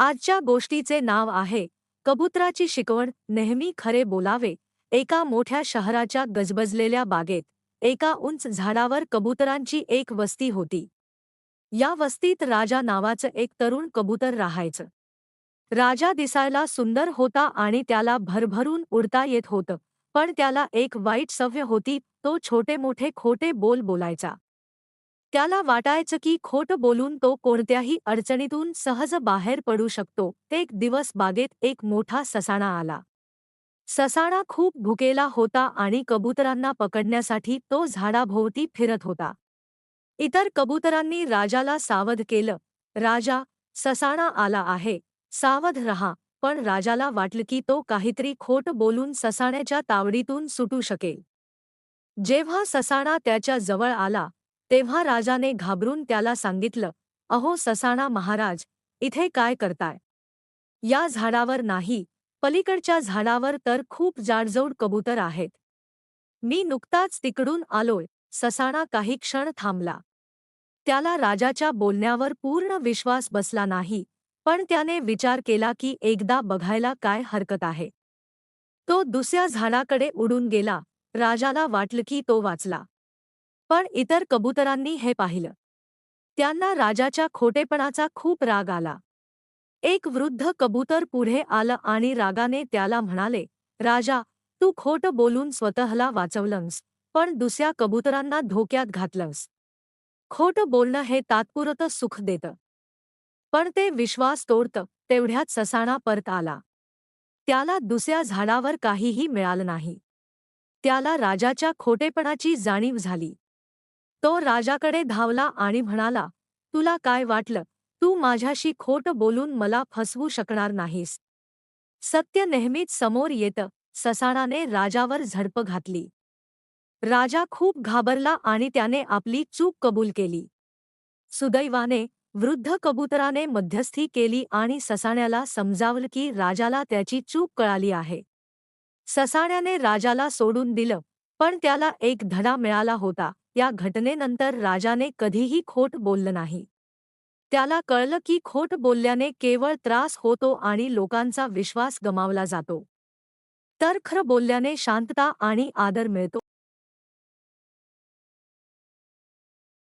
आजच्या गोष्टीचे नाव आहे कबुतराची शिकवण नेहमी खरे बोलावे. एका मोठ्या शहराच्या गजबजलेल्या बागेत एका उंच झाडावर कबुतरांची एक वस्ती होती. या वस्तीत राजा नावाचं एक तरुण कबूतर राहायचं. राजा दिसायला सुंदर होता आणि त्याला भरभरून उडता येत होतं पण त्याला एक वाईट सव्य होती तो छोटे मोठे खोटे बोल बोलायचा. त्याला वाटायचं की खोटं बोलून तो कोणत्याही अडचणीतून सहज बाहेर पडू शकतो. एक दिवस बागेत एक मोठा ससाणा आला. ससाणा खूप भुकेला होता आणि कबुतरांना पकडण्यासाठी तो झाडाभोवती फिरत होता. इतर कबुतरांनी राजाला सावध केलं. राजा ससाणा आला आहे. सावध रहा. पण राजाला वाटलं की तो काहीतरी खोट बोलून ससाण्याच्या तावडीतून सुटू शकेल. जेव्हा ससाणा त्याच्याजवळ आला तेव्हा राजाने घाबरून त्याला सांगितलं अहो ससाणा महाराज इथे काय करताय? या झाडावर नाही पलीकडच्या झाडावर तर खूप जाडजोड कबूतर आहेत. मी नुकताच तिकडून आलोय ससाणा काही क्षण थांबला. त्याला राजाच्या बोलण्यावर पूर्ण विश्वास बसला नाही पण त्याने विचार केला की एकदा बघायला काय हरकत आहे. तो दुसऱ्या झाडाकडे उडून गेला राजाला वाटलं की तो वाचला. पण इतर कबुतरांनी हे पाहिलं. त्यांना राजाच्या खोटेपणाचा खूप राग आला. एक वृद्ध कबूतर पुढे आलं आणि रागाने त्याला म्हणाले राजा तू खोट बोलून स्वतःला वाचवलंस पण दुसऱ्या कबुतरांना धोक्यात घातलंस. खोट बोलणं हे तात्पुरतं सुख देतं पण ते विश्वास तोडतं तेवढ्यात ससाणा परत आला. त्याला दुसऱ्या झाडावर काहीही मिळालं नाही. त्याला राजाच्या खोटेपणाची जाणीव झाली. तो राजाकडे धावला आणि म्हणाला, तुला काय वाटलं? तू माझ्याशी खोट बोलून मला फसवू शकणार नाहीस. सत्य नेहमीच समोर येतं, ससाणाने राजावर झडप घातली. राजा खूप घाबरला आणि त्याने आपली चूक कबूल केली. सुदैवाने, वृद्ध कबुतराने मध्यस्थी केली आणि ससाण्याला समजावलं की राजाला त्याची चूक कळाली आहे. ससाण्याने राजाला सोडून दिलं, पण त्याला एक धडा मिळाला होता. या घटनेनंतर राजाने कधीही खोट बोललं नाही. त्याला कळलं की खोट बोलल्याने केवळ त्रास होतो आणि लोकांचा विश्वास गमावला जातो. तर खरं बोलल्याने शांतता आणि आदर मिळतो.